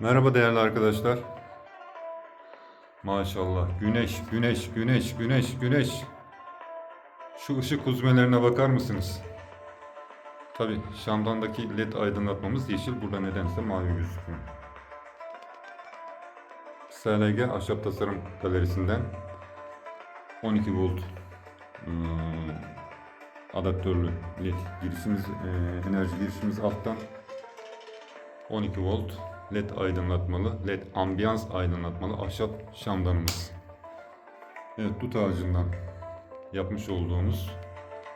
Merhaba değerli arkadaşlar. Maşallah güneş, güneş, güneş, güneş, güneş. Şu ışık huzmelerine bakar mısınız? Tabi Şam'dandaki led aydınlatmamız yeşil, burada nedense mavi gözüküyor. SLG Ahşap Tasarım Galerisi'nden 12 volt adaptörlü led girişimiz, enerji girişimiz alttan 12 volt led aydınlatmalı, led ambiyans aydınlatmalı ahşap şamdanımız. Evet dut ağacından yapmış olduğumuz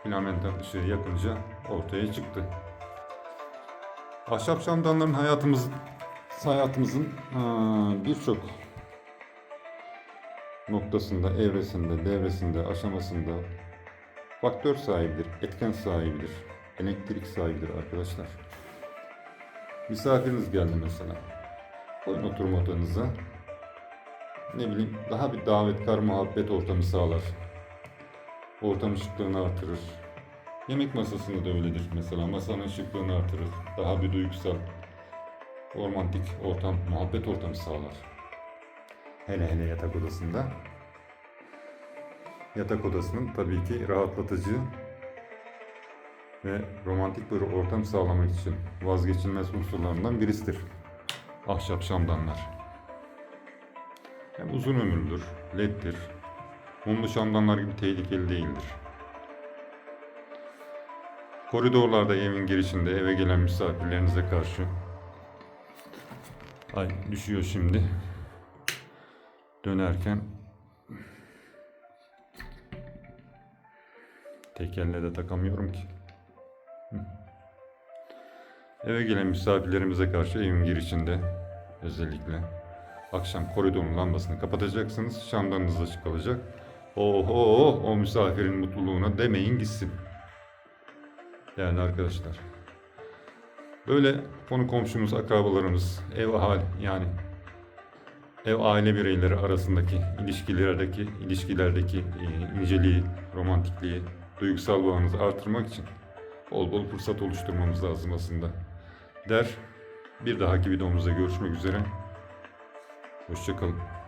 filamental ışığı yakınca ortaya çıktı. Ahşap şamdanların hayatımız hayatımızın birçok noktasında, evresinde, devresinde, aşamasında faktör sahibidir, etken sahibidir, elektrik sahibidir arkadaşlar. Misafiriniz geldi mesela. Koyun oturma odanıza. Ne bileyim daha bir davetkar muhabbet ortamı sağlar. Ortam ışıklığını artırır. Yemek masasında da öyledir mesela. Masanın ışıklığını artırır. Daha bir duygusal, romantik ortam, muhabbet ortamı sağlar. Hele hele yatak odasında. Yatak odasının tabii ki rahatlatıcı ve romantik bir ortam sağlamak için vazgeçilmez unsurlarından birisidir. Ahşap şamdanlar. Hem uzun ömürlüdür, leddir. Mumlu şamdanlar gibi tehlikeli değildir. Koridorlarda evin girişinde eve gelen misafirlerinize karşı Ay düşüyor şimdi. Dönerken tek elle de takamıyorum ki. Eve gelen misafirlerimize karşı evin girişinde özellikle akşam koridorun lambasını kapatacaksınız. Şamdanınız açık kalacak. Oho o misafirin mutluluğuna demeyin gitsin. Değerli arkadaşlar. Böyle konu komşumuz, akrabalarımız, ev ahali yani ev aile bireyleri arasındaki ilişkilerdeki ilişkilerdeki e, inceliği, romantikliği, duygusal bağınızı artırmak için bol bol fırsat oluşturmamız lazım aslında. Der. Bir dahaki videomuzda görüşmek üzere. Hoşçakalın.